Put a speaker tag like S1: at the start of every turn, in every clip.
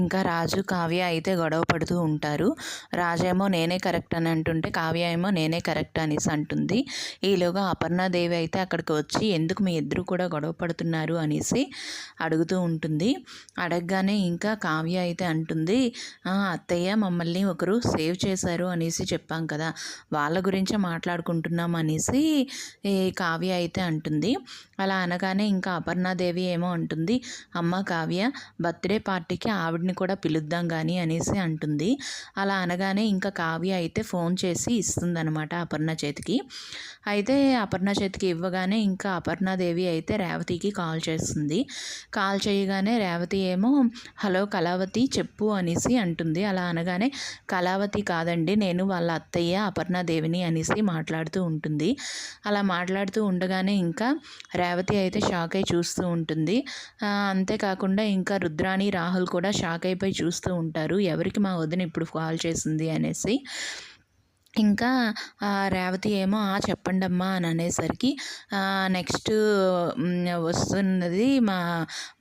S1: ఇంకా రాజు కావ్య అయితే గొడవ పడుతూ ఉంటారు. రాజేమో నేనే కరెక్ట్ అని అంటుంటే కావ్య ఏమో నేనే కరెక్ట్ అనేసి అంటుంది. ఈలోగా అపర్ణాదేవి అయితే అక్కడికి వచ్చి ఎందుకు మీ ఇద్దరు కూడా గొడవ పడుతున్నారు అనేసి అడుగుతూ ఉంటుంది. అడగగానే ఇంకా కావ్య అయితే అంటుంది అత్తయ్య మమ్మల్ని ఒకరు సేవ్ చేశారు అనేసి చెప్పాం కదా వాళ్ళ గురించే మాట్లాడుకుంటున్నాం అనేసి కావ్య అయితే అంటుంది. అలా అనగానే ఇంకా అపర్ణాదేవి ఏమో అంటుంది అమ్మ కావ్య బర్త్డే పార్టీకి ఆవిడని కూడా పిలుద్దాం కానీ అనేసి అంటుంది. అలా అనగానే ఇంకా కావ్య అయితే ఫోన్ చేసి ఇస్తుందనమాట అపర్ణ చేతికి. అయితే అపర్ణ చేతికి ఇవ్వగానే ఇంకా అపర్ణాదేవి అయితే రేవతికి కాల్ చేస్తుంది. కాల్ చేయగానే రేవతి ఏమో హలో కళావతి చెప్పు అనేసి అంటుంది. అలా అనగానే కళావతి కాదండి నేను వాళ్ళ అత్తయ్య అపర్ణాదేవిని అనేసి మాట్లాడుతూ ఉంటుంది. అలా మాట్లాడుతూ ఉండగానే ఇంకా రేవతి అయితే షాక్ అయి చూస్తూ ఉంటుంది. అంతేకాకుండా ఇంకా రుద్రాణి రాహుల్ కూడా షాక్ అయిపోయి చూస్తూ ఉంటారు. ఎవరికి మా వదిన ఇప్పుడు కాల్ చేసింది అనేసి. ఇంకా రేవతి ఏమో చెప్పండి అమ్మా అని అనేసరికి నెక్స్ట్ వస్తున్నది మా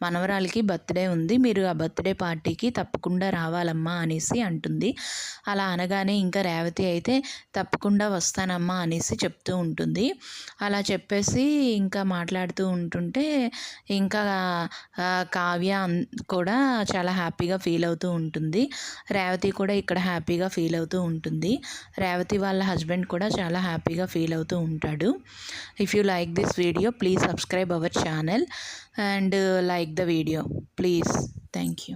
S1: మనవరాలకి బర్త్డే ఉంది. మీరు ఆ బర్త్డే పార్టీకి తప్పకుండా రావాలమ్మా అనేసి అంటుంది. అలా అనగానే ఇంకా రేవతి అయితే తప్పకుండా వస్తానమ్మా అనేసి చెప్తూ ఉంటుంది. అలా చెప్పేసి ఇంకా మాట్లాడుతూ ఉంటుంటే ఇంకా కావ్య కూడా చాలా హ్యాపీగా ఫీల్ అవుతూ ఉంటుంది. రేవతి కూడా ఇక్కడ హ్యాపీగా ఫీల్ అవుతూ ఉంటుంది. రేవతి రేవతి వాళ్ళ హస్బెండ్ కూడా చాలా హ్యాపీగా ఫీల్ అవుతూ ఉంటాడు. If you like this video please subscribe our channel and like the video please thank you